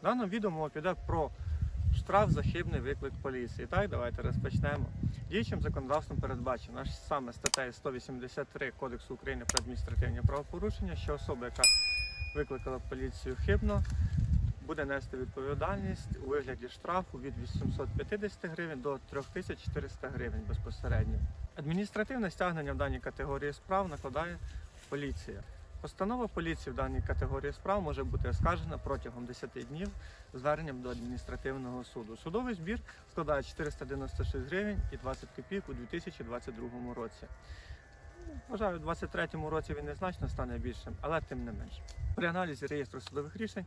В даному відео мова піде про штраф за хибний виклик поліції. Так, давайте розпочнемо. Діючим законодавством передбачено саме статтею 183 Кодексу України про адміністративні правопорушення, що особа, яка викликала поліцію хибно, буде нести відповідальність у вигляді штрафу від 850 гривень до 3400 гривень безпосередньо. Адміністративне стягнення в даній категорії справ накладає поліція. Постанова поліції в даній категорії справ може бути оскаржена протягом 10 днів зверненням до адміністративного суду. Судовий збір складає 496 гривень і 20 копійок у 2022 році. Вважаю, у 2023 році він незначно стане більшим, але тим не менш. При аналізі реєстру судових рішень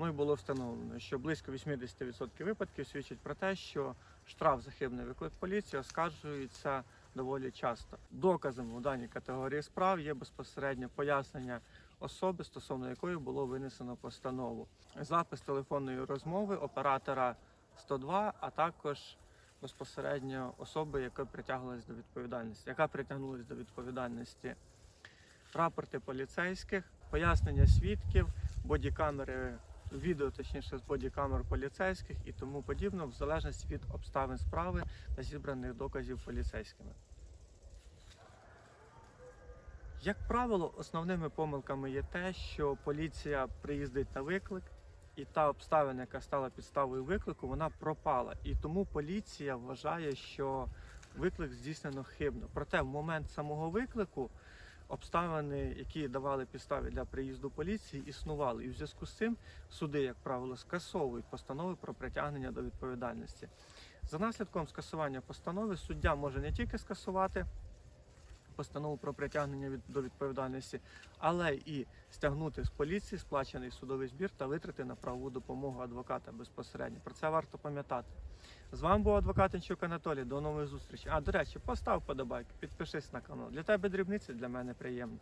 мною було встановлено, що близько 80% випадків свідчить про те, що штраф за хибний виклик поліції оскаржується доволі часто. Доказом у даній категорії справ є безпосередньо пояснення особи, стосовно якої було винесено постанову, запис телефонної розмови оператора 102, а також безпосередньо особи, яка притягнулася до відповідальності, яка притягнулася до відповідальності, рапорти поліцейських, пояснення свідків, бодікамери, відео точніше з бодікамер поліцейських і тому подібне, в залежності від обставин справи та зібраних доказів поліцейськими. Як правило, основними помилками є те, що поліція приїздить на виклик, і та обставина, яка стала підставою виклику, вона пропала. І тому поліція вважає, що виклик здійснено хибно. Проте в момент самого виклику обставини, які давали підстави для приїзду поліції, існували. І в зв'язку з цим суди, як правило, скасовують постанови про притягнення до відповідальності. За наслідком скасування постанови суддя може не тільки скасувати постанову про притягнення до відповідальності, але і стягнути з поліції сплачений судовий збір та витрати на правову допомогу адвоката безпосередньо. Про це варто пам'ятати. З вами був адвокат Інчук Анатолій. До нової зустрічі. А до речі, постав подобайки, підпишись на канал. Для тебе дрібниці, для мене приємно.